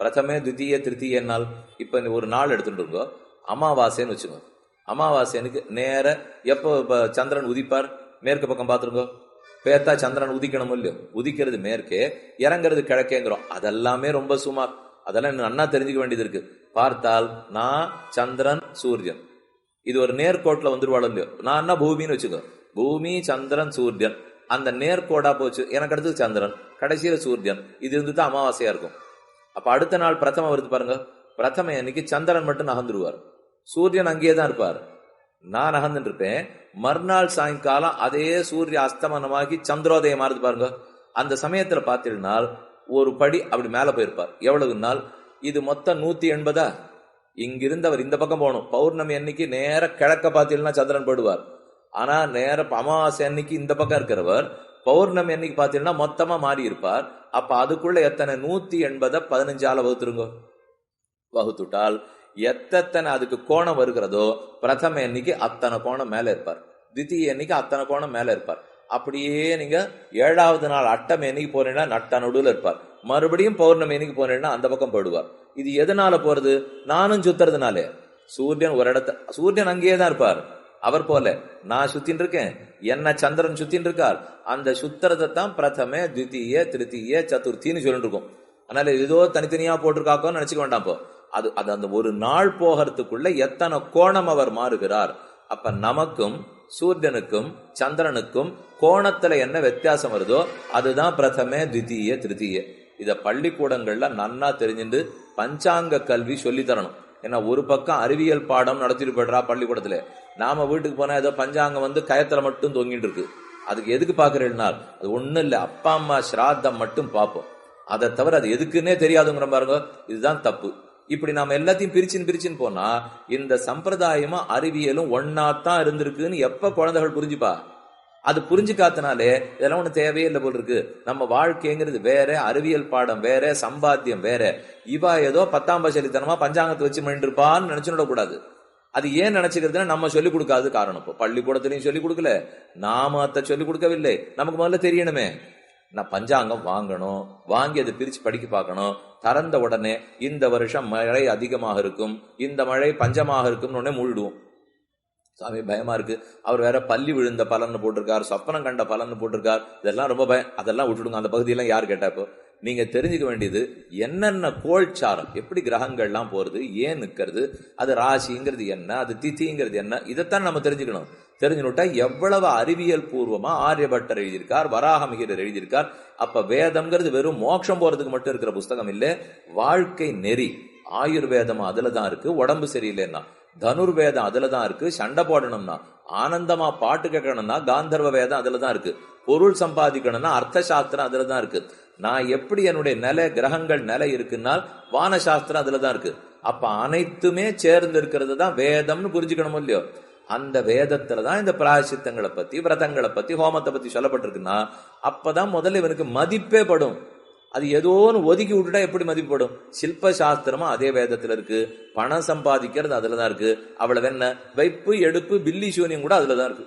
பிரதமே துத்திய திருத்திய நாள். இப்போ ஒரு நாள் எடுத்துட்டு இருக்கோ அமாவாசைன்னு வச்சுக்கோ அமாவாசைனுக்கு நேர எப்போ இப்போ சந்திரன் உதிப்பார்? மேற்கு பக்கம் பார்த்துருங்கோ. பேத்தா சந்திரன் உதிக்கணும் இல்லையோ? உதிக்கிறது மேற்கே இறங்குறது கிழக்கேங்கிறோம். அதெல்லாமே ரொம்ப சுமார். அதெல்லாம் இன்னும் நன்னா தெரிஞ்சுக்க வேண்டியது இருக்கு. பார்த்தால் நான் சந்திரன் சூரியன். இது ஒரு நேர்கோட்டில் வந்துருவாள் இல்லையோ? நான் என்ன பூமின்னு வச்சுக்கோ. பூமி சந்திரன் சூரியன். அந்த நேர்கோடா போச்சு. எனக்கு அடுத்தது சந்திரன். கடைசியில் சூரியன். இது இருந்து தான் அமாவாசையா இருக்கும். அப்ப அடுத்த நாள் பிரதம வருது பாருங்க. பிரதம அன்னைக்கு சந்திரன் மட்டும் நகர்ந்துருவார். சூரியன் அங்கேயே தான் இருப்பார். நான் நகர்ந்துட்டு இருப்பேன் மறுநாள் சாயங்காலம் அதே சூரிய அஸ்தமனமாகி சந்திரோதயம் மாறுது பாருங்க. அந்த சமயத்துல பார்த்தீங்கன்னா ஒரு படி அப்படி மேல போயிருப்பார். எவ்வளவு நாள் இது மொத்தம் நூத்தி எண்பதா? இங்கிருந்து அவர் இந்த பக்கம் போகணும். பௌர்ணமி அன்னைக்கு நேர கிழக்க பார்த்தீங்கன்னா சந்திரன் போடுவார் ஆனா நேர அமாவாசை அன்னைக்கு இந்த பக்கம் இருக்கிறவர் பௌர்ணமி அன்னைக்கு பார்த்தீங்கன்னா மொத்தமா மாறி இருப்பார். அப்ப அதுக்குள்ள எத்தனை? நூத்தி எண்பதை பதினஞ்சால வகுத்துருங்க. வகுத்துட்டால் எத்தனை அதுக்கு கோணம் வருகிறதோ பிரதம எண்ணிக்கு அத்தனை கோணம் மேல இருப்பார். தித்திய அன்னைக்கு அத்தனை கோணம் மேல இருப்பார். அப்படியே நீங்க ஏழாவது நாள் அட்டம் என்னைக்கு போறீங்கன்னா நட்ட நடுவில் இருப்பார். மறுபடியும் பௌர்ணமி என்னைக்கு போறீங்கன்னா அந்த பக்கம் போயிடுவார். இது எதனால போறது? நானும் சுத்துறதுனாலே. சூரியன் ஒரு இடத்த சூரியன் அங்கேயே தான் இருப்பார். அவர் போல நான் சுத்தின் இருக்கேன் என்ன சந்திரன் சுத்தின் இருக்கார் அந்த சுத்துறதை தான் பிரதம தித்திய திருத்திய சதுர்த்தின்னு சொல்லிட்டு இருக்கோம் அதனால ஏதோ தனித்தனியா போட்டிருக்காக்கோன்னு நினைச்சுக்க வேண்டாம் இப்போ அது அது அந்த ஒரு நாள் போகிறதுக்குள்ள எத்தனை கோணம் அவர் மாறுகிறார். அப்ப நமக்கும் சூரியனுக்கும் சந்திரனுக்கும் கோணத்துல என்ன வித்தியாசம் வருதோ அதுதான் பிரதமே தித்திய திருத்திய. இத பள்ளிக்கூடங்கள்ல நன்னா தெரிஞ்சுட்டு பஞ்சாங்க கல்வி சொல்லி தரணும் ஏன்னா ஒரு பக்கம் அறிவியல் பாடம் நடத்திட்டு போயிடுறா பள்ளிக்கூடத்துல. நாம வீட்டுக்கு போனா ஏதோ பஞ்சாங்கம் வந்து கயத்துல மட்டும் தொங்கிட்டு இருக்கு. அதுக்கு எதுக்கு பாக்குறேன்னா அது ஒண்ணும் இல்லை. அப்பா அம்மா ஸ்ராத்தம் மட்டும் பார்ப்போம். அதை தவிர அது எதுக்குன்னே தெரியாதுங்கிற பாருங்க. இதுதான் தப்பு. இப்படி நாம எல்லாத்தையும் பிரிச்சுன்னு பிரிச்சுன்னு போனா இந்த சம்பிரதாயமும் அறிவியலும் ஒன்னாத்தான் இருந்திருக்குன்னு எப்ப குழந்தைகள் புரிஞ்சுப்பா? அது புரிஞ்சுக்காத்தனாலே இதெல்லாம் ஒண்ணு தேவையே இல்லை போல் இருக்கு. நம்ம வாழ்க்கைங்கிறது வேற அறிவியல் பாடம் வேற சம்பாத்தியம் வேற. இவா ஏதோ பத்தாம் பசலித்தனமா பஞ்சாங்கத்தை வச்சு பண்ணிட்டு இருப்பான்னு நினைச்சுட கூடாது அது ஏன் நினைச்சுக்கிறதுனா நம்ம சொல்லிக் கொடுக்காது காரணம். இப்போ பள்ளிக்கூடத்திலையும் சொல்லிக் கொடுக்கல. நாம அதை சொல்லிக் கொடுக்கவில்லை. நமக்கு முதல்ல தெரியணுமே. நான் பஞ்சாங்கம் வாங்கணும். வாங்கி அதை பிரிச்சு படிக்க பார்க்கணும். திறந்த உடனே இந்த வருஷம் மழை அதிகமாக இருக்கும். இந்த மழை பஞ்சமாக இருக்கும்னு உடனே மூழ்கிடுவோம். சாமி பயமா இருக்கு. அவர் வேற பள்ளி விழுந்த பலன்னு போட்டிருக்கார் சொப்பனம் கண்ட பலன்னு போட்டிருக்கார். இதெல்லாம் ரொம்ப பயம் அதெல்லாம் விட்டுடுங்க. அந்த பகுதியெல்லாம் யார் கேட்டா இப்போ? நீங்க தெரிஞ்சுக்க வேண்டியது என்னென்ன கோள்சாரம் எப்படி கிரகங்கள்லாம் போறது ஏன் நிற்கிறது அது ராசிங்கிறது என்ன அது திதிங்கிறது என்ன இதைத்தான் நம்ம தெரிஞ்சுக்கணும். தெரிஞ்சுனுட்டா எவ்வளவு அறிவியல் பூர்வமா ஆரியபட்டர் எழுதியிருக்கார் வராகமிகர் எழுதியிருக்கார். அப்ப வேதம்ங்கிறது வெறும் மோட்சம் போறதுக்கு மட்டும் இருக்கிற புஸ்தகம் இல்ல வாழ்க்கை நெறி ஆயுர்வேதம் அதுலதான் இருக்கு உடம்பு சரியில்லைன்னா. தனுர்வேதம் அதுலதான் இருக்கு சண்டை போடணும்னா. ஆனந்தமா பாட்டு கேட்கணும்னா காந்தர்வ வேதம் அதுலதான் இருக்கு. பொருள் சம்பாதிக்கணும்னா அர்த்த சாஸ்திரம் அதுலதான் இருக்கு. நான் எப்படி என்னுடைய நிலை கிரகங்கள் நிலை இருக்குன்னா வான சாஸ்திரம் அதுலதான் இருக்கு. அப்ப அனைத்துமே சேர்ந்து இருக்கிறது தான் வேதம்னு புரிஞ்சுக்கணும் இல்லையோ? அந்த வேதத்துல தான் இந்த பிராயசித்தங்களை பத்தி விரதங்களை பத்தி ஹோமத்தை பத்தி சொல்லப்பட்டிருக்குன்னா அப்பதான் முதல்ல இவனுக்கு மதிப்பே படும். அது ஏதோன்னு ஒதுக்கி விட்டுட்டா எப்படி மதிப்படும் சில்ப சாஸ்திரமா அதே வேதத்துல இருக்கு. பணம் சம்பாதிக்கிறது அதுலதான் இருக்கு. அவ்வளவு என்ன? வைப்பு எடுப்பு பில்லி சூனியம் கூட அதுலதான் இருக்கு.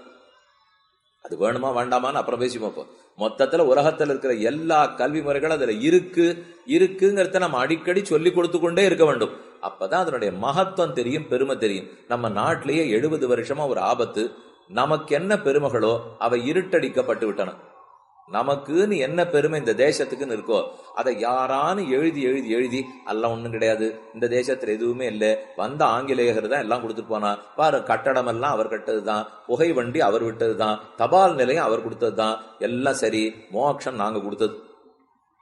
அது வேணுமா வேண்டாமான்னு அப்புறம் பேசி இப்போ மொத்தத்துல உலகத்துல இருக்கிற எல்லா கல்வி முறைகளும் அதுல இருக்கு. இருக்குங்கிறத நம்ம அடிக்கடி சொல்லி கொடுத்து கொண்டே இருக்க வேண்டும். அப்பதான் அதனுடைய மகத்துவம் தெரியும் பெருமை தெரியும். நம்ம நாட்டிலேயே எழுபது வருஷமா ஒரு ஆபத்து. நமக்கு என்ன பெருமைகளோ அவை இருட்டடிக்கப்பட்டு விட்டன. நமக்குன்னு என்ன பெருமை இந்த தேசத்துக்குன்னு இருக்கோ அதை யாரான்னு எழுதி எழுதி எழுதி எல்லாம் ஒன்றும் கிடையாது. இந்த தேசத்துல எதுவுமே இல்லை. வந்த ஆங்கிலேயர் தான் எல்லாம் கொடுத்துட்டு போனா பாரு கட்டடம் எல்லாம் அவர் கட்டதுதான். புகை வண்டி அவர் விட்டது தான் தபால் நிலையம் அவர் கொடுத்தது தான் எல்லாம் சரி மோட்சம் நாங்க கொடுத்தது.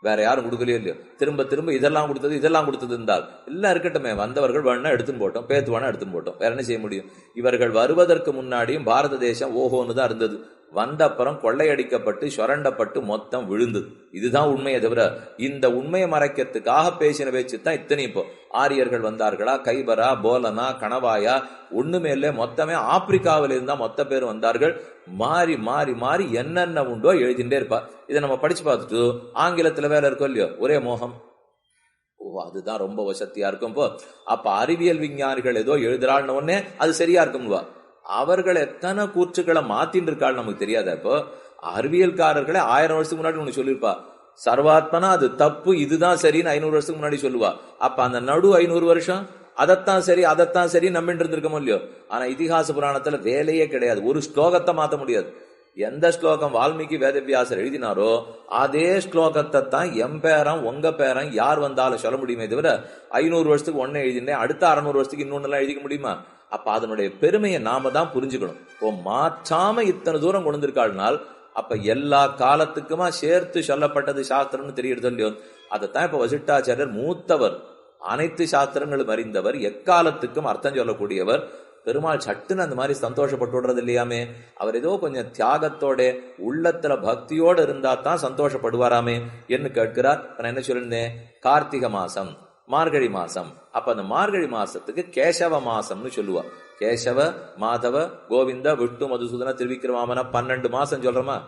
வேற யாரும் கொடுக்கலையோ இல்லையோ. திரும்ப திரும்ப இதெல்லாம் கொடுத்தது இதெல்லாம் கொடுத்தது இருந்தால் எல்லாம் இருக்கட்டுமே. வந்தவர்கள் வேணா எடுத்துன்னு போட்டோம். பேத்து வேணா எடுத்துன்னு போட்டோம். வேற என்ன செய்ய முடியும்? இவர்கள் வருவதற்கு முன்னாடியும் பாரத தேசம் ஓஹோன்னு தான் இருந்தது. வந்த அப்புறம் கொள்ளையடிக்கப்பட்டு சுரண்டப்பட்டு மொத்தம் விழுந்தது. இதுதான் உண்மையை தவிர இந்த உண்மையை மறைக்கிறதுக்காக பேசின பேச்சு தான் இத்தனை இப்போ. ஆரியர்கள் வந்தார்களா? கைபரா போலனா கணவாயா ஒண்ணுமே இல்லை. மொத்தமே ஆப்பிரிக்காவில இருந்தா மொத்த பேர் வந்தார்கள். மாறி மாறி மாறி என்னென்ன உண்டோ எழுதிட்டே இருப்பா. இதை நம்ம படிச்சு பார்த்துட்டு ஆங்கிலத்துல வேலை இருக்கோ இல்லையோ? ஒரே மோகம். ஓ அதுதான் ரொம்ப வசதியா இருக்கும் இப்போ. அப்ப அறிவியல் விஞ்ஞானிகள் ஏதோ எழுதுறாள்னு உடனே அது சரியா இருக்கும்வா அவர்கள் எத்தனை கூற்றுக்களை மாத்தின்னு இருக்காள் நமக்கு தெரியாத இப்போ? அறிவியல்காரர்களே ஆயிரம் வருஷத்துக்கு முன்னாடி ஒன்று சொல்லியிருப்பா. சர்வாத்மனா அது தப்பு இதுதான் சரின்னு ஐநூறு வருஷத்துக்கு முன்னாடி சொல்லுவா. அப்ப அந்த நடு ஐநூறு வருஷம் அதைத்தான் சரி அதைத்தான் சரி நம்பிட்டு இருந்திருக்கோமோ இல்லையோ? ஆனா இதிகாச புராணத்துல வேலையே கிடையாது. ஒரு ஸ்லோகத்தை மாத்த முடியாது. எந்த ஸ்லோகம் வால்மீகி வேதவியாசர் எழுதினாரோ அதே ஸ்லோகத்தை தான் எம் பேரம் உங்க பேரம் யார் வந்தாலும் சொல்ல முடியுமே தவிர ஐநூறு வருஷத்துக்கு ஒன்னு எழுதினேன் அடுத்த அறுநூறு வருஷத்துக்கு இன்னொன்னு எல்லாம் எழுதிக்க முடியுமா? அப்ப அதனுடைய பெருமையை நாம தான் புரிஞ்சுக்கணும். இப்போ மாற்றாம இத்தனை தூரம் கொண்டு வந்திருக்காள்னால் அப்ப எல்லா காலத்துக்குமா சேர்த்து சொல்லப்பட்டது சாஸ்திரம்னு தெரியுறது இல்லையோ? அதைத்தான் இப்ப வசிட்டாச்சாரியர் மூத்தவர் அனைத்து சாஸ்திரங்களும் அறிந்தவர் எக்காலத்துக்கும் அர்த்தம் சொல்லக்கூடியவர் பெருமாள் சட்டுன்னு அந்த மாதிரி சந்தோஷப்பட்டு விடுறது இல்லையாமே? அவர் ஏதோ கொஞ்சம் தியாகத்தோட உள்ளத்துல பக்தியோட இருந்தா தான் சந்தோஷப்படுவாராமே? என்று கேட்கிறார். நான் என்ன சொல்லியிருந்தேன் கார்த்திகை மாசம். மார்கழி மாசம். அப்ப அந்த மார்கழி மாசத்துக்கு கேசவ மாசம்னு சொல்லுவா. கேசவ மாதவ கோவிந்த விஷ்ணு மதுசூதன திருவிக்கிரமாமன பன்னெண்டு மாசம் சொல்றோமா?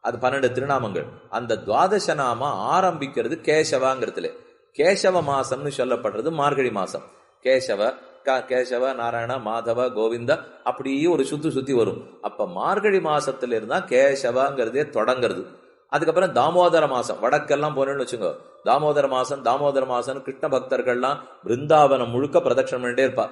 அது பன்னெண்டு திருநாமங்கள். அந்த துவாதச நாம ஆரம்பிக்கிறது கேசவாங்கிறதுல. கேசவ மாசம்னு சொல்லப்படுறது மார்கழி மாசம். கேசவ க- கேசவ நாராயண மாதவ கோவிந்த அப்படியே ஒரு சுத்தி சுத்தி வரும். அப்ப மார்கழி மாசத்துல இருந்தா கேசவாங்கிறதே தொடங்குறது. அதுக்கப்புறம் தாமோதர மாசம். வடக்கெல்லாம் போனேன்னு வச்சுக்கோ. தாமோதர மாசம் தாமோதர மாசம் கிருஷ்ண பக்தர்கள்லாம் பிருந்தாவனம் முழுக்க பிரதட்சணம் பண்ணிட்டே இருப்பா.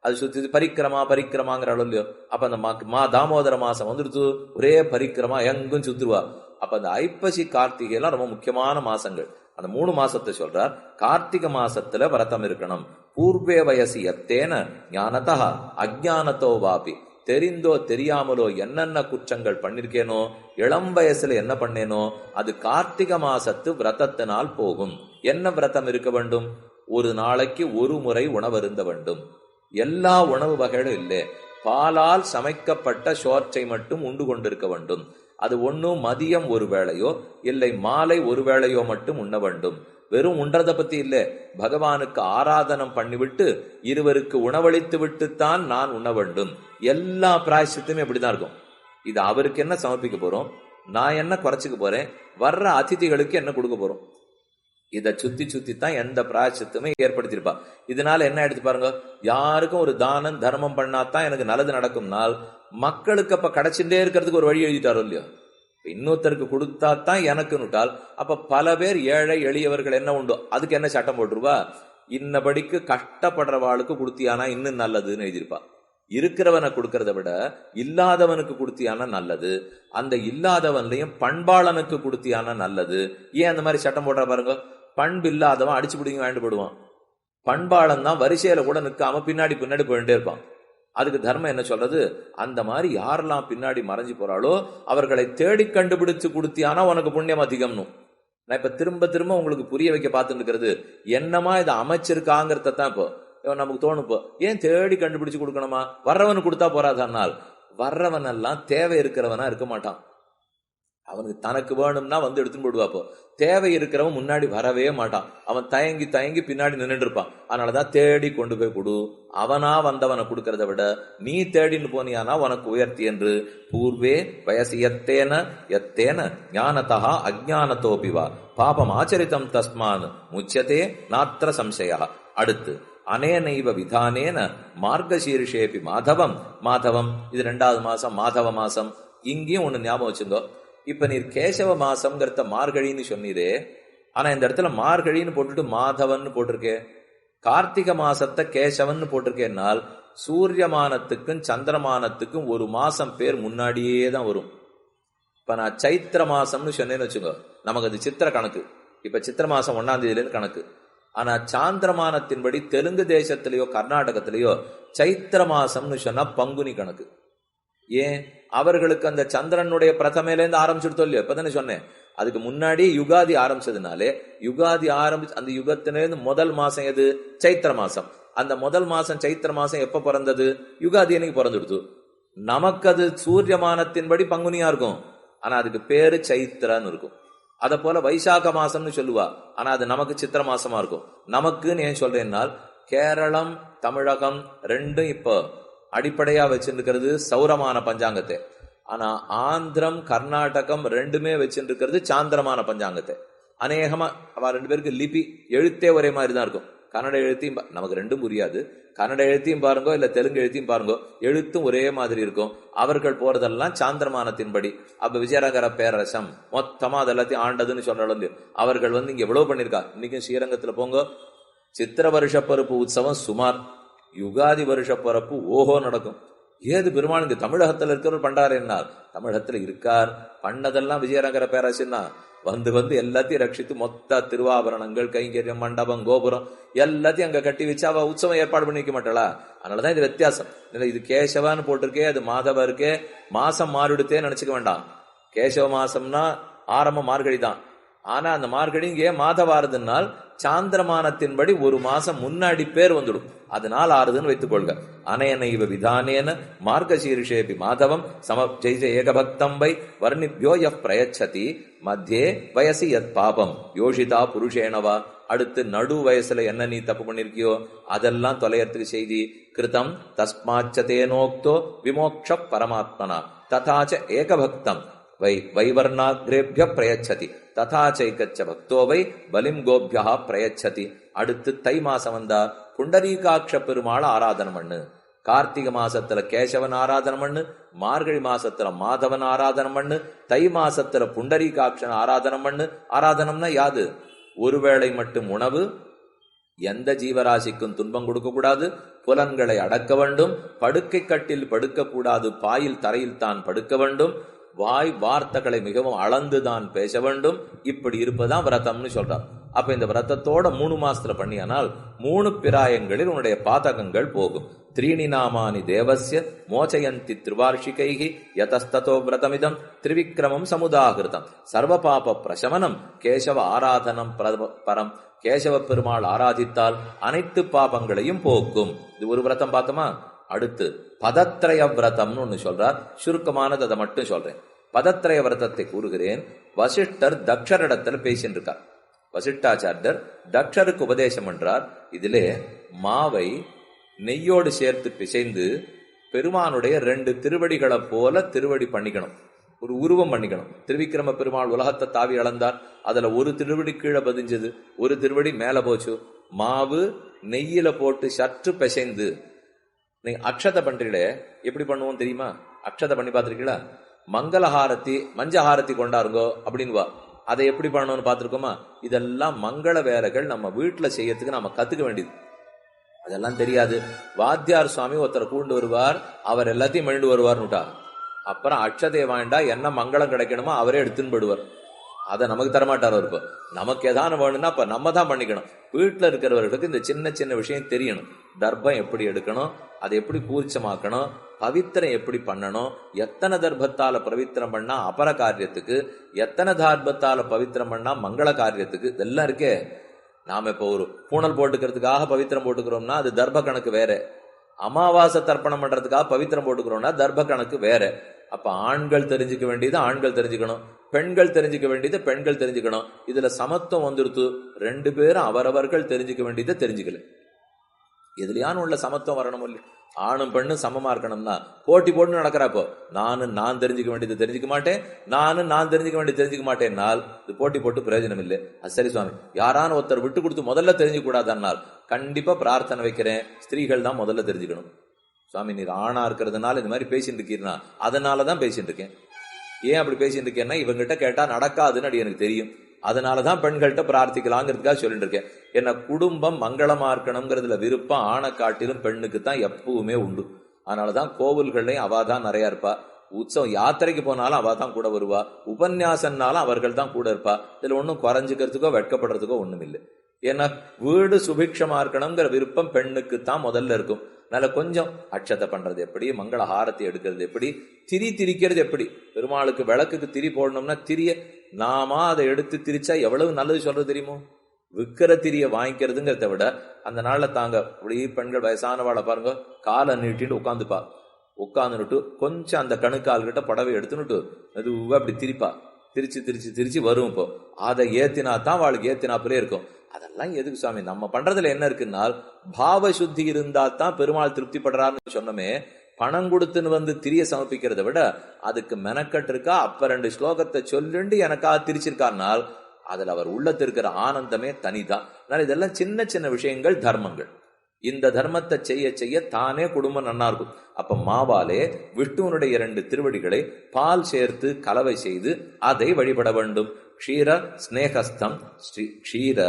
அது சுத்தி பரிக்கிரமா பரிக்கிரமாங்கிற அளவு இல்லையோ. அப்ப அந்த மா- மா தாமோதர மாசம் வந்துடுத்து ஒரே பரிக்கிரமா எங்கும் சுத்துருவா. அப்ப அந்த ஐப்பசி கார்த்திகை எல்லாம் ரொம்ப முக்கியமான மாசங்கள். அந்த மூணு மாசத்தை சொல்றார் கார்த்திகை மாசத்துல விரதம் இருக்கணும். பூர்வே வயசு எத்தேன ஞானதா அஜானத்தோ வாபி. தெரிந்தோ தெரியாமலோ என்னென்ன குற்றங்கள் பண்ணிருக்கேனோ இளம் வயசுல என்ன பண்ணேனோ அது கார்த்திக மாசத்து விரதத்தினால் போகும். என்ன விரதம் இருக்க வேண்டும்? ஒரு நாளைக்கு ஒரு முறை உணவருந்த வேண்டும். எல்லா உணவு வகைகளும் இல்லை. பாலால் சமைக்கப்பட்ட சோற்றை மட்டும் உண்டு கொண்டிருக்க வேண்டும். அது ஒண்ணும் மதியம் ஒரு வேளையோ இல்லை மாலை ஒரு வேளையோ மட்டும் உண்ண வேண்டும். வெறும் உண்றதை பத்தி இல்ல. பகவானுக்கு ஆராதனம் பண்ணிவிட்டு இருவருக்கு உணவளித்து விட்டுத்தான் நான் உண்ண வேண்டும். எல்லா பிராயசித்துமே இப்படிதான் இருக்கும். இது அவருக்கு என்ன சமர்ப்பிக்க போறோம்? நான் என்ன குறைச்சிக்க போறேன்? வர்ற அதிதிகளுக்கு என்ன கொடுக்க போறோம்? இதை சுத்தி சுத்தி தான் எந்த பிராயச்சித்துமே ஏற்படுத்தியிருப்பா. இதனால என்ன எடுத்து பாருங்க. யாருக்கும் ஒரு தானம் தர்மம் பண்ணாதான் எனக்கு நல்லது நடக்கும்னால் மக்களுக்கு அப்ப கிடைச்சுட்டே இருக்கிறதுக்கு ஒரு வழி எழுதிட்டாரோ இல்லையோ? இன்னொருத்தருக்கு கொடுத்தா தான் எனக்குன்னுட்டால் அப்ப பல பேர் ஏழை எளியவர்கள் என்ன உண்டோ? அதுக்கு என்ன சட்டம் போட்டுருவா? இன்னபடிக்கு கஷ்டப்படுறவாளுக்கு கொடுத்தியானா இன்னும் நல்லதுன்னு எழுதியிருப்பா. இருக்கிறவனை கொடுக்கறத விட இல்லாதவனுக்கு கொடுத்தியானா நல்லது. அந்த இல்லாதவன்லையும் பண்பாளனுக்கு கொடுத்தியானா நல்லது. ஏன் அந்த மாதிரி சட்டம் போடுற பாருங்க. பண்பு இல்லாதவன் அடிச்சு பிடிங்க வாங்கிட்டு போடுவான் பண்பாளன் தான் வரிசையில கூட நிற்காம பின்னாடி பின்னாடி போயிட்டே இருப்பான். அதுக்கு தர்மம் என்ன சொல்றது? அந்த மாதிரி யாரெல்லாம் பின்னாடி மறைஞ்சு போறாளோ அவர்களை தேடி கண்டுபிடிச்சு கொடுத்தியானா உனக்கு புண்ணியம் அதிகம்னு நான் இப்ப திரும்ப திரும்ப உங்களுக்கு புரிய வைக்க பார்த்துட்டு இருக்கிறது. என்னமா இதை அமைச்சிருக்காங்கிறத தான் இப்போ நமக்கு தோணும் இப்போ. ஏன் தேடி கண்டுபிடிச்சு கொடுக்கணுமா? வர்றவனுக்கு கொடுத்தா போறாதனால் வர்றவன் எல்லாம் தேவை இருக்கிறவனா இருக்க மாட்டான். அவனுக்கு தனக்கு வேணும்னா வந்து எடுத்துன்னு போடுவாப்போ தேவை இருக்கிறவன் முன்னாடி வரவே மாட்டான். அவன் தயங்கி தயங்கி பின்னாடி நின்னுட்டு இருப்பான். அதனாலதான் தேடி கொண்டு போய் கொடு. அவனா வந்தவனை கொடுக்கறத விட நீ தேடின்னு போனியானா உனக்கு உயர்த்தி என்று. பூர்வே வயசு எத்தேன எத்தேன ஞானதா அஜானத்தோபிவா பாபம் ஆச்சரித்தம் தஸ்மான் முச்சதே நாத்திர சம்சயா. அடுத்து அனேனைவ விதானேன மார்கசீர்ஷேபி மாதவம். மாதவம் இது ரெண்டாவது மாசம் மாதவ மாசம். இங்கேயும் ஒன்று ஞாபகம் வச்சுங்கோ இப்ப நீர் கேசவ மாசம்ங்கிறத மார்கழின்னு சொன்னீரே. ஆனா இந்த இடத்துல மார்கழின்னு போட்டுட்டு மாதவன் போட்டிருக்கே. கார்த்திகை மாசத்தை கேசவன் போட்டிருக்கேன்னால் சூரியமானத்துக்கும் சந்திரமானத்துக்கும் ஒரு மாசம் பேர் முன்னாடியே தான் வரும். இப்ப நான் சைத்திர மாசம்னு சொன்னேன்னு வச்சுக்கோ. நமக்கு அது சித்திர கணக்கு. இப்ப சித்திர மாசம் ஒன்னாம் தேதியிலேருந்து கணக்கு. ஆனா சாந்திரமானத்தின்படி தெலுங்கு தேசத்திலேயோ கர்நாடகத்திலேயோ சைத்திர மாசம்னு சொன்னா பங்குனி கணக்கு. ஏன்? அவர்களுக்கு அந்த சந்திரனுடைய பிரதமையிலேருந்து ஆரம்பிச்சுட்டு இல்லையோ? இப்பதானே சொன்னேன். அதுக்கு முன்னாடி யுகாதி ஆரம்பிச்சதுனாலே யுகாதி ஆரம்பிச்சு அந்த யுகத்திலிருந்து முதல் மாசம் எது? சைத்திர மாசம். அந்த முதல் மாசம் சைத்திர மாசம் எப்ப பிறந்தது? யுகாதி அன்னைக்கு பிறந்துடுது? நமக்கு அது சூரியமானத்தின்படி பங்குனியா இருக்கும். ஆனா அதுக்கு பேரு சைத்திரன்னு இருக்கும். அத போல வைசாக மாசம்னு சொல்லுவா. ஆனா அது நமக்கு சித்திர மாசமா இருக்கும். நமக்குன்னு ஏன் சொல்றேன்னால் கேரளம் தமிழகம் ரெண்டும் இப்போ அடிப்படையா வச்சிருக்கிறது சௌரமான பஞ்சாங்கத்தை. ஆனா ஆந்திரம் கர்நாடகம் ரெண்டுமே வச்சிருக்கிறது சாந்திரமான பஞ்சாங்கத்தை. அநேகமா அவ ரெண்டு பேருக்கு லிபி எழுத்தே ஒரே மாதிரி தான் இருக்கும். கன்னட எழுத்தையும் நமக்கு ரெண்டும் புரியாது. கன்னட எழுத்தையும் பாருங்கோ இல்ல தெலுங்கு எழுத்தையும் பாருங்கோ எழுத்தும் ஒரே மாதிரி இருக்கும். அவர்கள் போறதெல்லாம் சாந்திரமானத்தின்படி. அப்ப விஜயநகர பேரரசம் மொத்தமா அது எல்லாத்தையும் ஆண்டதுன்னு சொல்றாலும் அவர்கள் வந்து இங்க எவ்வளவு பண்ணிருக்கா இன்னைக்கும் ஸ்ரீரங்கத்துல போங்க சித்திர வருஷ பருப்பு உற்சவம் சுமார் யுகாதி வருஷ பிறப்பு ஓஹோ நடக்கும். ஏது பெருமாள் இங்க தமிழகத்துல இருக்கிறவர் பண்டாரு என்னார்? தமிழகத்துல இருக்கார். பண்ணதெல்லாம் விஜயநகர பேரரசுன்னா வந்து வந்து எல்லாத்தையும் ரட்சித்து மொத்த திருவாபரணங்கள் கைங்கரியம் மண்டபம் கோபுரம் எல்லாத்தையும் அங்க கட்டி வச்சு அவ உற்சவம் ஏற்பாடு பண்ணிக்க மாட்டாளா? அதனாலதான் இது வித்தியாசம். இல்லை இது கேசவான்னு போட்டிருக்கே அது மாதவா இருக்கே மாசம் மாறிடுத்தே நினைச்சுக்க வேண்டாம். கேசவ மாசம்னா ஆரம்ப மார்கழி தான். ஆனா அந்த மார்கழி இங்கே மாதவாரதுனால் சாந்திரமானத்தின்படி ஒரு மாசம் முன்னாடி பேர் வந்துடும். அதனால் ஆறுதுன்னு வைத்துக் கொள்க அனேன இவ விதானேன மார்கசீர்ஷேபி மாதவம் சம ஜெய்ஜ ஏகபக்தம்பை ஏகபக்தம் வை பிரயச்சதி. மத்தியே வயசு எத் பாபம். யோஷிதா புருஷேனவா அடுத்து நடு வயசுல என்ன நீ தப்பு பண்ணிருக்கியோ? அதெல்லாம் தொலையறதுக்கு செய்தி. கிருதம் தஸ்மாச்சதேனோக்தோ விமோக்ஷ பரமாத்மனா. ததாச்ச ஏகபக்தம். வை வைவர்ணாகிரேபிய பிரயச்சதி ததா சைக்கச்ச பக்தோ வை பலிம் கோபியா பிரயச்சதி அடுத்து தை மாசம் வந்தா புண்டரீகாட்ச பெருமாள் ஆராதனம் பண்ணு கார்த்திகை மாசத்துல கேசவன் ஆராதனம் பண்ணு மார்கழி மாசத்துல மாதவன் ஆராதனம் பண்ணு தை மாசத்துல புண்டரீகாட்சன் ஆராதனம் பண்ணு ஆராதனம்னா யாது? ஒருவேளை மட்டும் உணவு எந்த ஜீவராசிக்கும் துன்பம் கொடுக்கக்கூடாது புலன்களை அடக்க வேண்டும் படுக்கை கட்டில் படுக்கக்கூடாது பாயில் தரையில் தான் படுக்க வேண்டும் வாய் வார்த்தைகளை மிகவும் அளந்துதான் பேச வேண்டும். இப்படி இருப்பதான் விரதம்னு சொல்றார் அப்ப இந்த விரதத்தோட மூணு மாசத்துல பண்ணியானால் மூணு பிராயங்களில் உன்னுடைய பாதகங்கள் போகும். த்ரீணி நாமானி தேவசிய மோச்சயந்தி திருவார்ஷிகைகி யதஸ்ததோ விரதமிதம். திரிவிக்ரமம் சமுதாகிருதம். சர்வ பாப பிரசமனம் கேசவ ஆராதனம் பரம். கேசவ பெருமாள் ஆராதித்தால் அனைத்து பாபங்களையும் போக்கும். இது ஒரு விரதம் பார்த்தோமா? அடுத்து பதத்திரய விரதம்னு ஒன்று சொல்றார். சுருக்கமானது அதை மட்டும் சொல்றேன். பதத்திரய விரதத்தை கூறுகிறேன். வசிஷ்டர் தக்ஷரிடத்தில் பேசின்னு இருக்கார் வசிஷ்டாச்சாரியர் தக்ஷருக்கு உபதேசம் என்றார். இதிலே மாவை நெய்யோடு சேர்த்து பிசைந்து பெருமானுடைய ரெண்டு திருவடிகளை போல திருவடி பண்ணிக்கணும். ஒரு உருவம் பண்ணிக்கணும். திருவிக்கிரம பெருமாள் உலகத்தை தாவி அளந்தார். அதுல ஒரு திருவடி கீழே பதிஞ்சது. ஒரு திருவடி மேல போச்சு. மாவு நெய்யில போட்டு சற்று பிசைந்து நீங்க அக்ஷதை பண்றீங்களே எப்படி பண்ணுவோம் தெரியுமா? அக்ஷதை பண்ணி பார்த்துருக்கீங்களா? மங்களஹாரத்தி மஞ்சஹாரத்தி கொண்டாருங்கோ அப்படின்வா அதை எப்படி பண்ணணும்னு பார்த்துருக்கோமா? இதெல்லாம் மங்கள வேலைகள் நம்ம வீட்டில் செய்யறதுக்கு நம்ம கத்துக்க வேண்டியது. அதெல்லாம் தெரியாது. வாத்தியார் சுவாமி ஒருத்தரை கூண்டு வருவார் அவர் எல்லாத்தையும் மெண்டு வருவார்னுட்டா அப்புறம் அக்ஷதையை வாண்டா என்ன மங்களம் கிடைக்கணுமோ அவரே எடுத்துன்னு போடுவார் அதை நமக்கு தரமாட்டார் அவர் இப்போ நமக்கு எதான வேணும்னா அப்ப நம்ம தான் பண்ணிக்கணும். வீட்டில் இருக்கிறவர்களுக்கு இந்த சின்ன சின்ன விஷயம் தெரியணும். தர்ப்பம் எப்படி எடுக்கணும்? அதை எப்படி கூர்ச்சமாக்கணும்? பவித்திரம் எப்படி பண்ணணும்? எத்தனை தர்ப்பத்தால பவித்திரம் பண்ணா அபர காரியத்துக்கு? எத்தனை தார்பத்தால பவித்திரம் பண்ணா மங்கள காரியத்துக்கு? இதெல்லாம் இருக்கே. நாம இப்போ ஒரு பூணல் போட்டுக்கிறதுக்காக பவித்திரம் போட்டுக்கிறோம்னா அது தர்ப்ப கணக்கு வேற. அமாவாசை தர்ப்பணம் பண்றதுக்காக பவித்திரம் போட்டுக்கிறோம்னா தர்ப்ப கணக்கு வேற. அப்ப ஆண்கள் தெரிஞ்சுக்க வேண்டியது ஆண்கள் தெரிஞ்சுக்கணும். பெண்கள் தெரிஞ்சுக்க வேண்டியது பெண்கள் தெரிஞ்சுக்கணும். இதுல சமத்துவம் வந்துருத்து ரெண்டு பேரும் அவரவர்கள் தெரிஞ்சுக்க வேண்டியதை தெரிஞ்சுக்கல. எதுலயானு உள்ள சமத்துவம் வரணும் இல்லை. ஆணும் பெண்ணும் சமமா இருக்கணும்னா போட்டி போட்டு நடக்கிறாப்போ நானும் நான் தெரிஞ்சுக்க வேண்டியது தெரிஞ்சுக்க மாட்டேன் நானும் நான் தெரிஞ்சுக்க வேண்டியது தெரிஞ்சுக்க மாட்டேன்னால் இது போட்டி போட்டு பிரயோஜனம் இல்லை. அது சரி சுவாமி. யாரான ஒருத்தர் விட்டு கொடுத்து முதல்ல தெரிஞ்சுக்கூடாதுன்னால் கண்டிப்பா பிரார்த்தனை வைக்கிறேன். ஸ்திரீகள் தான் முதல்ல தெரிஞ்சுக்கணும். சுவாமி நீர் ஆணா இருக்கிறதுனால இந்த மாதிரி பேசிட்டு இருக்கீர்னா அதனாலதான் பேசிட்டு இருக்கேன். ஏன் அப்படி பேசிட்டு இருக்கேன்னா இவங்கிட்ட கேட்டா நடக்காதுன்னு அது எனக்கு தெரியும். அதனாலதான் பெண்கள்கிட்ட பிரார்த்திக்கலாங்கிறதுக்காக சொல்லிட்டு இருக்கேன். என்ன குடும்பம் மங்களமா இருக்கணுங்கிறதுல விருப்பம் ஆணை காட்டிலும் பெண்ணுக்கு தான் எப்பவுமே உண்டு. அதனாலதான் கோவில்கள்லயும் அவ தான் நிறையா இருப்பா. உற்சவம் யாத்திரைக்கு போனாலும் அவ தான் கூட வருவா. உபன்யாசம்னாலும் அவர்கள் தான் கூட இருப்பா. இதுல ஒன்றும் குறைஞ்சுக்கிறதுக்கோ வெட்கப்படுறதுக்கோ ஒண்ணும் இல்லை ஏன்னா வீடு சுபிக்ஷமா இருக்கணுங்கிற விருப்பம் பெண்ணுக்கு தான் முதல்ல இருக்கும். அதனால கொஞ்சம் அட்சத்தை பண்றது எப்படி மங்கள ஹாரத்தை எடுக்கிறது எப்படி திரி திரிக்கிறது எப்படி? பெருமாளுக்கு விளக்குக்கு திரி போடணும்னா திரிய நாம அதை எடுத்து திரிச்சா எவ்வளவு நல்லது சொல்றது தெரியுமோ? விற்கிற திரிய வாங்கிக்கிறதுங்கிறத விட அந்த நாளில் தாங்க அப்படி பெண்கள் வயசானவாளை பாருங்க காலை நீட்டின்னு உட்காந்துப்பா. உட்காந்துட்டு கொஞ்சம் அந்த கணுக்கால் கிட்ட புடவை எடுத்துனுட்டு மெதுவாக அப்படி திரிப்பா. திரிச்சு திரிச்சு திரிச்சு வரும் இப்போ. அதை ஏத்தினா தான் அவளுக்கு ஏத்தினாப்புலே இருக்கும். அதெல்லாம் எதுக்கு சுவாமி? நம்ம பண்றதுல என்ன இருக்குன்னா பாவ சுத்தி இருந்தா தான் பெருமாள் திருப்திப்படுறாருன்னு சொன்னமே சொன்னோமே பணம் கொடுத்துன்னு வந்து திரிய சமர்ப்பிக்கிறத விட அதுக்கு மெனக்கட்டு இருக்கா? அப்ப ரெண்டு ஸ்லோகத்தை சொல்லுண்டு எனக்கா திரிச்சிருக்காருனால் அதில் அவர் உள்ளத்தில் இருக்கிற ஆனந்தமே தனிதான். அதனால் இதெல்லாம் சின்ன சின்ன விஷயங்கள் தர்மங்கள். இந்த தர்மத்தை செய்ய செய்ய தானே குடும்பம் நன்னா இருக்கும். அப்ப மாவாலே விஷ்ணுவனுடைய இரண்டு திருவடிகளை பால் சேர்த்து கலவை செய்து அதை வழிபட வேண்டும். க்ஷீர ஸ்நேகஸ்தம். ஸ்ரீ க்ஷீர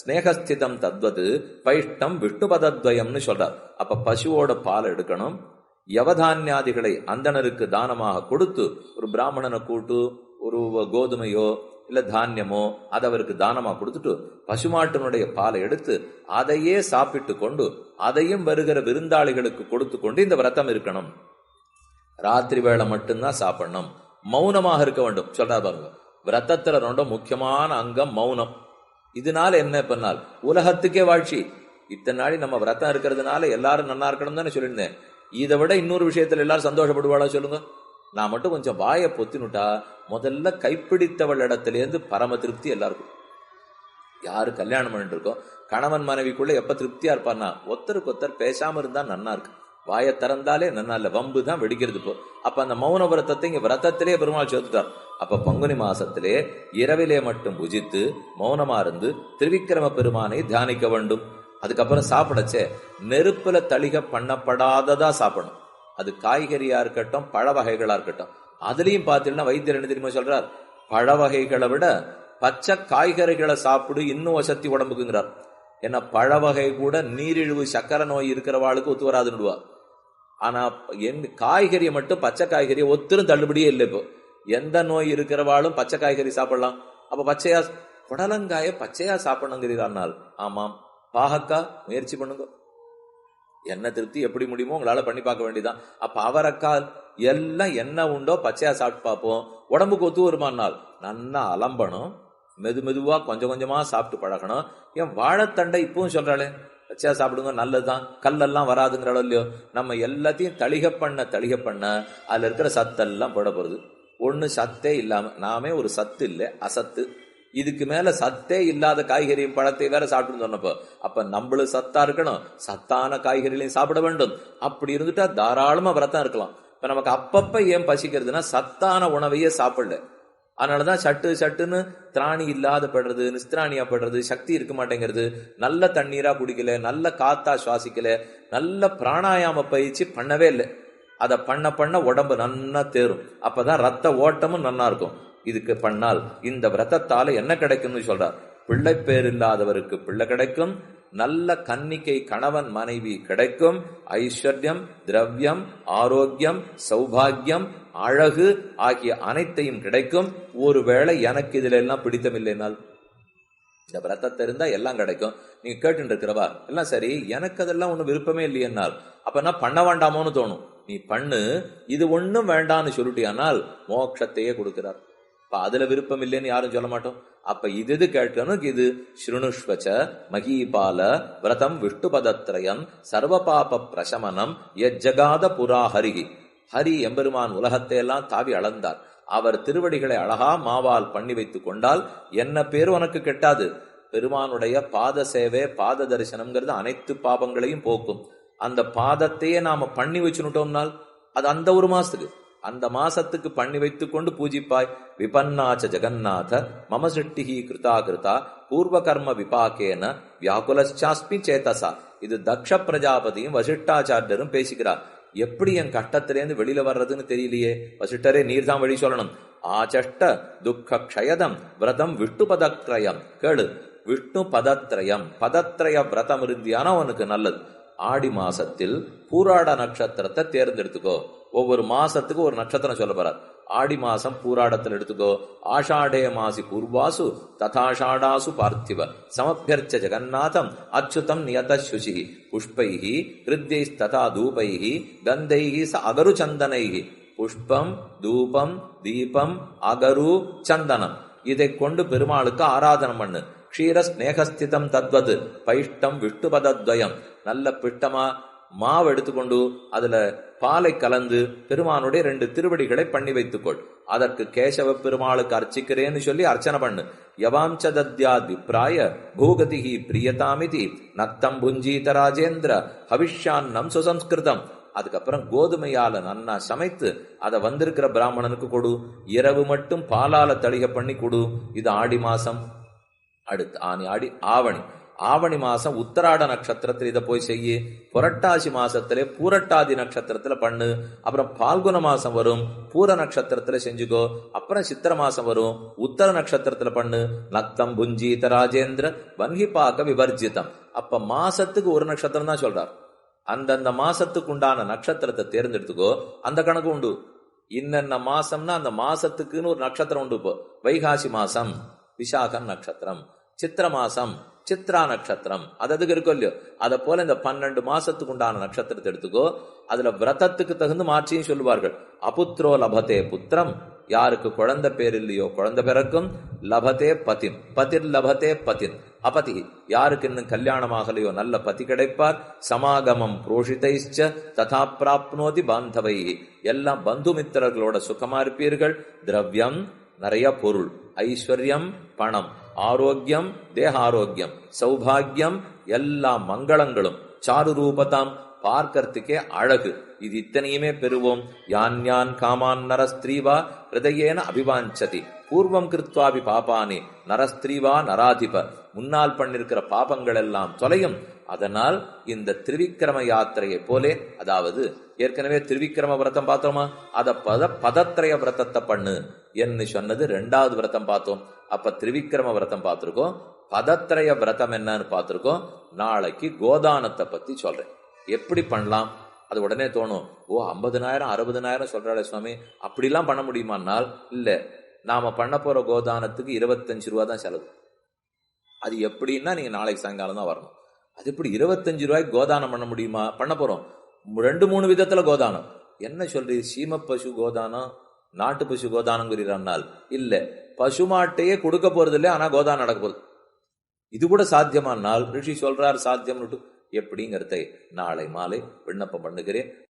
ஸ்நேகஸ்திதம் தத்வது பைஷ்டம் விஷ்ணுபதத்வயம்னு சொல்றார். அப்ப பசுவோட பால் எடுக்கணும். யவதானியாதிகளை அந்தணருக்கு தானமாக கொடுத்து ஒரு பிராமணனை கூட்டு ஒரு கோதுமையோ இல்ல தானியமோ அதை அவருக்கு தானமா கொடுத்துட்டு பசுமாட்டினுடைய பாலை எடுத்து அதையே சாப்பிட்டு கொண்டு அதையும் வருகிற விருந்தாளிகளுக்கு கொடுத்து கொண்டு இந்த விரதம் இருக்கணும். ராத்திரி வேளை மட்டும்தான் சாப்பிடணும். மௌனமாக இருக்க வேண்டும். சொல்றா பாருங்க. விரதத்துல ரொம்ப முக்கியமான அங்கம் மௌனம். இதனால என்ன பண்ணால் உலகத்துக்கே வாழ்ச்சி. இத்தனை நாளி நம்ம விரதம் இருக்கிறதுனால எல்லாரும் நல்லா இருக்கணும் தானே சொல்லியிருந்தேன். இதை விட இன்னொரு விஷயத்துல எல்லாரும் சந்தோஷப்படுவாளா சொல்லுங்க. நான் மட்டும் கொஞ்சம் வாயை பொத்தினுட்டா முதல்ல கைப்பிடித்தவள் இடத்துலேருந்து பரம திருப்தி எல்லாருக்கும். யாரு கல்யாணம் பண்ணிட்டு இருக்கோம் கணவன் மனைவிக்குள்ள எப்ப திருப்தியா இருப்பார்னா ஒத்தருக்கு ஒத்தர் பேசாம இருந்தா நன்னா இருக்கு. வாயை திறந்தாலே நன்னால வம்பு தான் வெடிக்கிறது இப்போ அப்ப அந்த மௌன விரதத்தை இங்க விரதத்திலே பெருமாள் சேர்த்துட்டார். அப்ப பங்குனி மாசத்திலே இரவிலே மட்டும் புஜித்து மௌனமா இருந்து திருவிக்கிரம பெருமானை தியானிக்க வேண்டும். அதுக்கப்புறம் சாப்பிடச்சே. நெருப்புல தளிக பண்ணப்படாததா சாப்பிடணும். அது காய்கறியா இருக்கட்டும் பழ வகைகளா இருக்கட்டும். அதுலயும் பாத்தீங்கன்னா வைத்தியர் என்ன தெரியுமா சொல்றார்? பழ வகைகளை விட பச்சை காய்கறிகளை சாப்பிடு இன்னும் வசதி உடம்புக்குங்கிறார். ஏன்னா பழ வகை கூட நீரிழிவு சக்கரை நோய் இருக்கிறவாளுக்கு ஒத்து வராதுன்னுடுவா ஆனா என் காய்கறியை மட்டும் பச்சை காய்கறியை ஒத்தரும் தள்ளுபடியே இல்லை இப்போ. எந்த நோய் இருக்கிறவாளும் பச்சை காய்கறி சாப்பிடலாம். அப்ப பச்சையா புடலங்காய பச்சையா சாப்பிடணுங்கிறார்கள் ஆமாம். பாகக்கா முயற்சி பண்ணுங்க. என்ன திருப்தி எப்படி முடியுமோ உங்களால பண்ணி பார்க்க வேண்டியதான் அப்ப அவரக்கால் எல்லாம் என்ன உண்டோ பச்சையா சாப்பிட்டு பார்ப்போம். உடம்புக்கு ஒத்து வருமானால் நல்லா அலம்பணும். மெது மெதுவா கொஞ்சம் கொஞ்சமா சாப்பிட்டு பழகணும். என் வாழைத்தண்டை இப்பவும் சொல்றாளே பச்சையா சாப்பிடுங்க நல்லதுதான். கல்லெல்லாம் வராதுங்கிறாளோ இல்லையோ? நம்ம எல்லாத்தையும் தளிக பண்ண தளிக பண்ண அதுல இருக்கிற சத்தெல்லாம் போட போறது. ஒண்ணு சத்தே இல்லாம நாமே ஒரு சத்து இல்லை அசத்து. இதுக்கு மேல சத்தே இல்லாத காய்கறியும் பழத்தை வேற சாப்பிட்டு சொன்னப்போ அப்ப நம்மளும் சத்தா இருக்கணும். சத்தான காய்கறிகளையும் சாப்பிட வேண்டும். அப்படி இருந்துட்டா தாராளமா விரதம் இருக்கலாம். இப்ப நமக்கு அப்பப்ப ஏன் பசிக்கிறதுனா சத்தான உணவையே சாப்பிடல. அதனாலதான் சட்டு சட்டுன்னு திராணி இல்லாத படுறது நிஸ்திராணியா படுறது சக்தி இருக்க மாட்டேங்கிறது. நல்ல தண்ணீரா குடிக்கல நல்ல காத்தா சுவாசிக்கல நல்ல பிராணாயாம பயிற்சி பண்ணவே இல்லை. அதை பண்ண பண்ண உடம்பு நன்னா தேரும். அப்பதான் ரத்த ஓட்டமும் நன்னா இருக்கும். இதுக்கு பண்ணால் இந்த விரதத்தால என்ன கிடைக்கும்னு சொல்றார். பிள்ளை பேர் இல்லாதவருக்கு பிள்ளை கிடைக்கும் நல்ல கன்னிக்கை கணவன் மனைவி கிடைக்கும். ஐஸ்வர்யம் திரவியம் ஆரோக்கியம் சௌபாகியம் அழகு ஆகிய அனைத்தையும் கிடைக்கும். ஒருவேளை எனக்கு இதுல எல்லாம் பிடித்தமில்லைனால் இந்த விரதத்தை இருந்தா எல்லாம் கிடைக்கும். நீங்க கேட்டு இருக்கிறவா எல்லாம் சரி எனக்கு அதெல்லாம் ஒண்ணு விருப்பமே இல்லையென்னால் அப்ப என்ன பண்ண வேண்டாமோன்னு தோணும். நீ பண்ணு இது ஒண்ணும் வேண்டான்னு சொல்லிட்டியானால் மோட்சத்தையே கொடுக்கிறார். அப்ப அதுல விருப்பம் இல்லைன்னு யாரும் சொல்ல மாட்டோம். அப்ப இது இது கேட்கணும் இது ஸ்ருணுஷ்வச்ச மகீபால விரதம் விஷ்ணுபதத்ரயம் சர்வ பாப பிரசமனம் எஜ்ஜகாத புரா ஹரிகி ஹரி எம்பெருமான் உலகத்தை எல்லாம் தாவி அளந்தார். அவர் திருவடிகளை அழகா மாவால் பண்ணி வைத்துக் கொண்டால் என்ன பேர் உனக்கு கெட்டாது? பெருமானுடைய பாத சேவை பாத தரிசனம்ங்கிறது அனைத்து பாபங்களையும் போக்கும். அந்த பாதத்தையே நாம பண்ணி வச்சுனுட்டோம்னால் அது அந்த ஒரு மாசத்துக்கு. அந்த மாசத்துக்கு பண்ணி வைத்துக் கொண்டு பூஜிப்பாய். விபன்னாச்ச ஜெகநாத மம சிருஷ்டிஹி கிருதா கிருதா பூர்வ கர்ம விபாக்கேன வியாக்குலச்சாஸ்மி சேதசா. இது தக்ஷ பிரஜாபதியும் வசிஷ்டாச்சாரியரும் பேசிக்கிறார் எப்படி என் கஷ்டத்திலேருந்து வெளியில வர்றதுன்னு தெரியலையே. வசிஷ்டரே நீர் தான் வழி சொல்லணும். ஆச்சஷ்ட துக்க க்ஷயதம் விரதம் விஷ்ணு பதத்ரயம் கேளு. விஷ்ணு பதத்ரயம் பதத்ரய விரதம் இருந்தியானா உனக்கு நல்லது. ஆடி மாசத்தில் பூராட நட்சத்திரத்தை தேர்ந்தெடுத்துக்கோ. ஒவ்வொரு மாசத்துக்கு ஒரு நட்சத்திரம் சொல்ல போறார். ஆடி மாசம் பூராடத்தில் எடுத்துக்கோ. ஆஷாடே மாசி பூர்வாசு ததாஷாடாசு பார்த்திவ சமபியர்ச்ச ஜெகநாதம் அச்சுதம் நியத சுசி புஷ்பைஹி ஹிருத்யைஸ்ததா தூபைஹி கந்தைஹி ச அகரு சந்தனைஹி புஷ்பம் தூபம் தீபம் அகரு சந்தனம். இதை கொண்டு பெருமாளுக்கு ஆராதனம் பண்ணு. க்ஷீரஸ்நேகஸ்திதம் தத்வது. பைஷ்டம் விஷ்ணுபதத்வயம். நல்ல பிட்டமா மாவு எடுத்துக்கொண்டு அதுல பாலை கலந்து பெருமானுடைய ரெண்டு திருவடிகளை பண்ணி வைத்துக்கொள். அதற்கு கேசவ பெருமாளுக்கு அர்ச்சிக்கிறேன்னு சொல்லி அர்ச்சனை பண்ணு. யவாஞ்ச தத்யாத் விப்ராய பிரியதாமிதி. நத்தம் புஞ்சீத ராஜேந்திர. ஹவிஷ்யான்னம் சுசம்ஸ்கிருதம். அதுக்கப்புறம் கோதுமையால நன்னா சமைத்து அதை வந்திருக்கிற பிராமணனுக்கு கொடு. இரவு மட்டும் பாலால தளிக பண்ணி கொடு. இது ஆடி மாசம். அடுத்து ஆனி ஆடி ஆவணி. ஆவணி மாசம் உத்தராட நட்சத்திரத்தில் இதை போய் செய்யு புரட்டாசி மாசத்துல பூரட்டாதி நட்சத்திரத்துல பண்ணு அப்புறம் பால்குன மாசம் வரும் பூர நட்சத்திரத்துல செஞ்சுக்கோ அப்புறம் சித்திர மாசம் வரும் உத்தர நட்சத்திரத்துல பண்ணு நக்தம் புஞ்சீத ராஜேந்திர வன்கி பாக்க விவர்ஜிதம். அப்ப மாசத்துக்கு ஒரு நட்சத்திரம் தான் சொல்றார். அந்தந்த மாசத்துக்கு உண்டான நட்சத்திரத்தை தேர்ந்தெடுத்துக்கோ அந்த கணக்கு உண்டு. இன்னென்ன மாசம்னா அந்த மாசத்துக்குன்னு ஒரு நட்சத்திரம் உண்டு இப்போ. வைகாசி மாசம் விசாகம் நட்சத்திரம். சித்திர மாசம் சித்ரா நட்சத்திரம். அது அதுக்கு இல்லையோ? அதை போல இந்த பன்னெண்டு மாசத்துக்கு உண்டான நட்சத்திரத்தை எடுத்துக்கோ. அதுல விரதத்துக்கு தகுந்து மாற்றியும் சொல்லுவார்கள். அபுத்ரோ லபதே புத்திரம். யாருக்கு குழந்தை பேர் இல்லையோ குழந்தை பிறக்கும் லபதே பதின் பதிர் லபதே பதின் அபதி யாருக்கு இன்னும் கல்யாணம் ஆகலையோ நல்ல பதி கிடைப்பார். சமாகமம் புரோஷிதைச்ச ததா பிராப்னோதி பாந்தவை. எல்லாம் பந்துமித்திரர்களோட சுகமா இருப்பீர்கள். திரவியம் நிறைய பொருள். ஐஸ்வர்யம் பணம். ஆரோக்கியம் தேக ஆரோக்கியம் சௌபாகியம் எல்லா மங்களங்களும். சாரு ரூபதாம் பார்க்கறதுக்கே அழகு. இது இத்தனையுமே பெறுவோம். யான் யான் காமான் நர ஸ்திரீவா ஹிருதயேன அபிவாஞ்சதி. பூர்வம் கிருத்வாபி பாபானி நரஸ்திரீவா நராதிப முன்னால் பண்ணிருக்கிற பாபங்கள் எல்லாம் தொலையும். அதனால் இந்த திருவிக்கிரம யாத்திரையை போலே அதாவது ஏற்கனவே திருவிக்கிரம விரதம் பார்த்தோமா? அத பத பதத்திரய விரதத்தை பண்ணு என்று சொன்னது ரெண்டாவது விரதம் பார்த்தோம். அப்ப திருவிக்கிரம விரதம் பார்த்திருக்கோம். பதத்திரய விரதம் என்னன்னு பார்த்திருக்கோம். நாளைக்கு கோதானத்தை பத்தி சொல்றேன். எப்படி பண்ணலாம்? அது உடனே தோணும். ஓ ஐம்பதுனாயிரம் அறுபதுனாயிரம் சொல்றாளே சுவாமி. அப்படிலாம் பண்ண முடியுமானால்? இல்ல. நாம் பண்ண போகிற கோதானத்துக்கு இருபத்தஞ்சு ரூபா தான் செலவு. அது எப்படின்னா நீங்கள் நாளைக்கு சாயங்காலம் தான் வரணும். அது எப்படி இருபத்தஞ்சு ரூபாய்க்கு கோதானம் பண்ண முடியுமா? பண்ண போகிறோம் ரெண்டு மூணு விதத்தில் கோதானம். என்ன சொல்றீ? சீம பசு கோதானம் நாட்டு பசு கோதானங்கிறீர்கள் இல்லை பசுமாட்டையே கொடுக்க போறது இல்லை ஆனால் கோதானம் நடக்க போகுது. இது கூட சாத்தியமானால் ரிஷி சொல்றார் சாத்தியம்னுட்டு எப்படிங்கிறத நாளை மாலை விண்ணப்பம் பண்ணுகிறேன்.